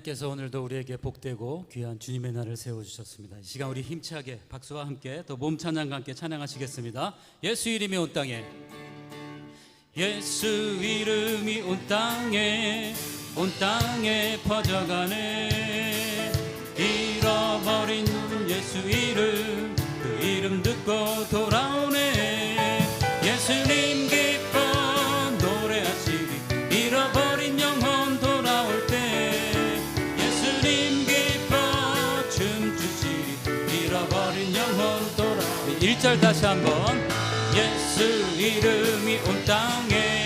하나님께서 오늘도 우리에게 복되고 귀한 주님의 날을 세워주셨습니다. 이 시간 우리 힘차게 박수와 함께 또 몸 찬양과 함께 찬양하시겠습니다. 예수 이름이 온 땅에 예수 이름이 온 땅에 온 땅에 퍼져가네 잃어버린 예수 이름 그 이름 듣고 돌아오네 예수님 기 다시 한번 예수 이름이 온 땅에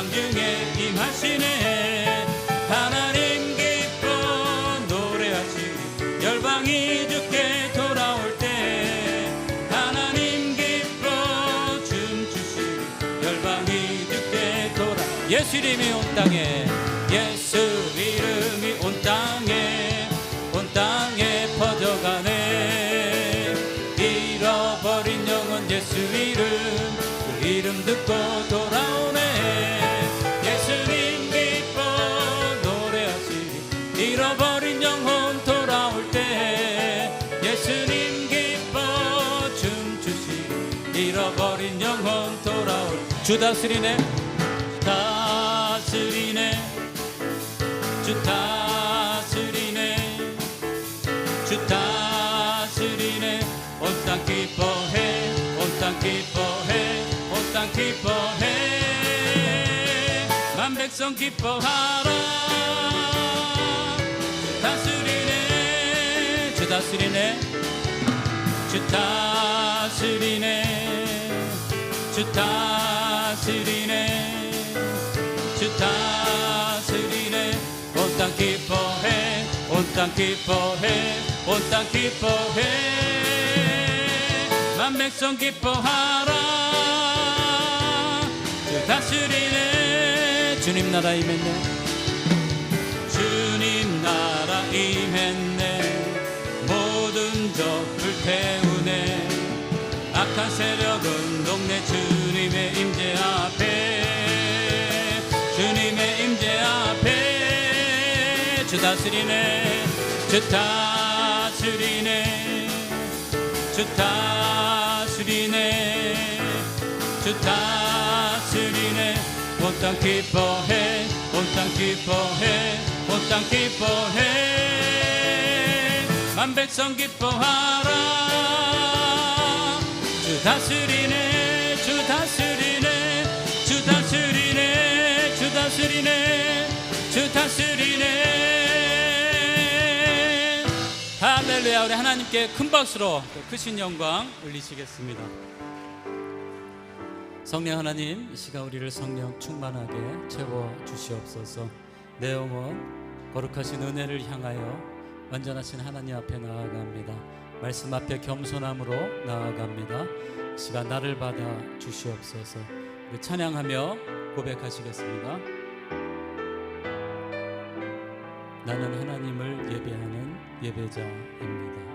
그 열방 중에 임하시네. 하나님 기뻐 노래하시리 열방이 주께 돌아올 때 하나님 기뻐 춤추시리 열방이 주께 돌아 예수 이름이 온 땅에 예수 이름이 온 땅에 온 땅에 퍼져가네. 잃어버린 영혼 예수 이름 그 이름 듣고 주 다스리네. 다스리네. 주 다스리네. 주 다스리네. 온 땅 기뻐해. 온 땅 기뻐해. 온 땅 기뻐해. 만 백성 기뻐하라 다스리네. 주 다스리네. 온 땅 기뻐해. 온 땅 기뻐해. 온 땅 기뻐해. 만 백성 기뻐하라. 주 다스리네. 주님 나라 임했네. 주님 나라 임했네. 모든 적 불태우네. 악한 세력 주 다스리네 주 다스리네 주 다스리네 주 다스리네. 온 땅 기뻐해 온 땅 기뻐해 온 땅 기뻐해. 만 백성 기뻐하라. 주 다스리 우리 하나님께 큰 박수로 또 크신 영광 올리시겠습니다. 성령 하나님 이 시간 우리를 성령 충만하게 채워 주시옵소서. 내 영혼 거룩하신 은혜를 향하여 완전하신 하나님 앞에 나아갑니다. 말씀 앞에 겸손함으로 나아갑니다. 이 시간 나를 받아 주시옵소서. 찬양하며 고백하시겠습니다 나는 하나님을 예배하는 예배자입니다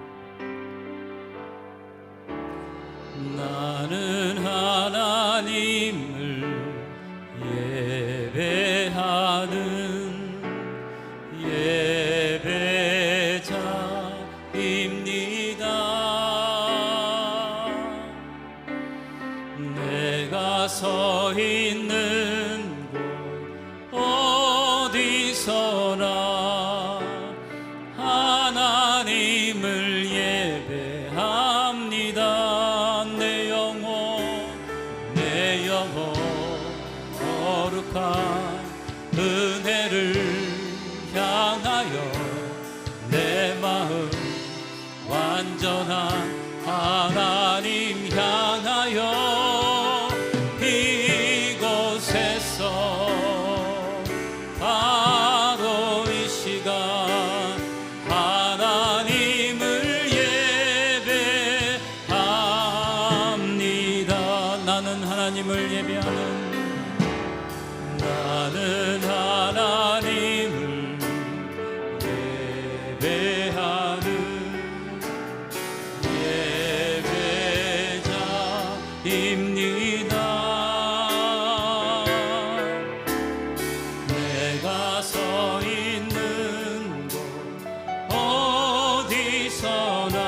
sana.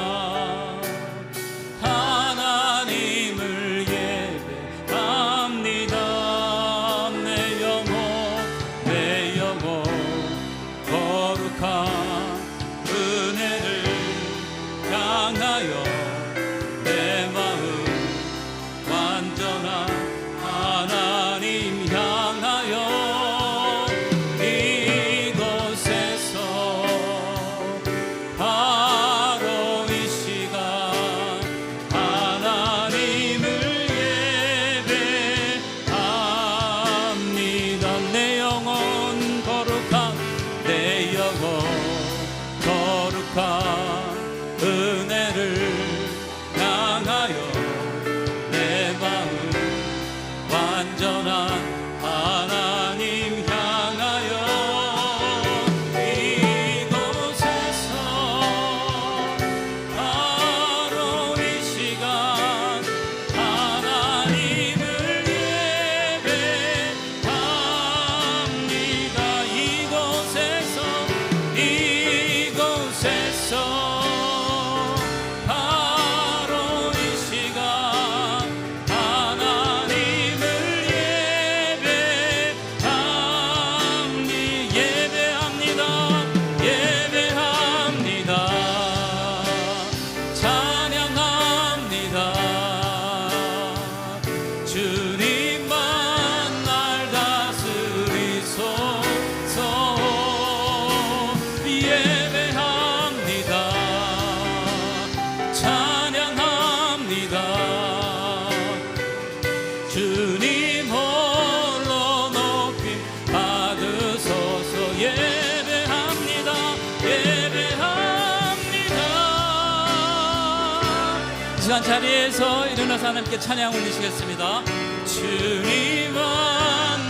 시간 자리에서 일어나서 하나님께 찬양 올리시겠습니다. 주님은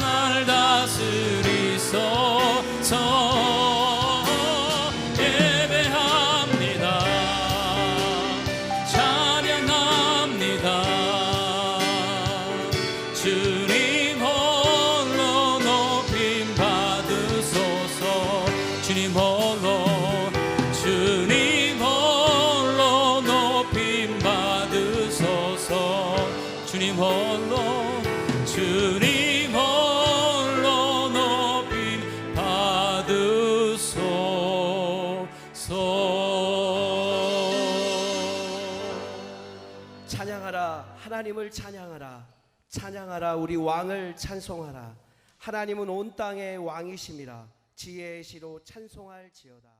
나를 다스리소서 주님 홀로 높임 받으소서. 주님 홀로 찬양하라 하나님을 찬양하라 찬양하라 우리 왕을 찬송하라. 하나님은 온 땅의 왕이심이라. 지혜의 시로 찬송할지어다.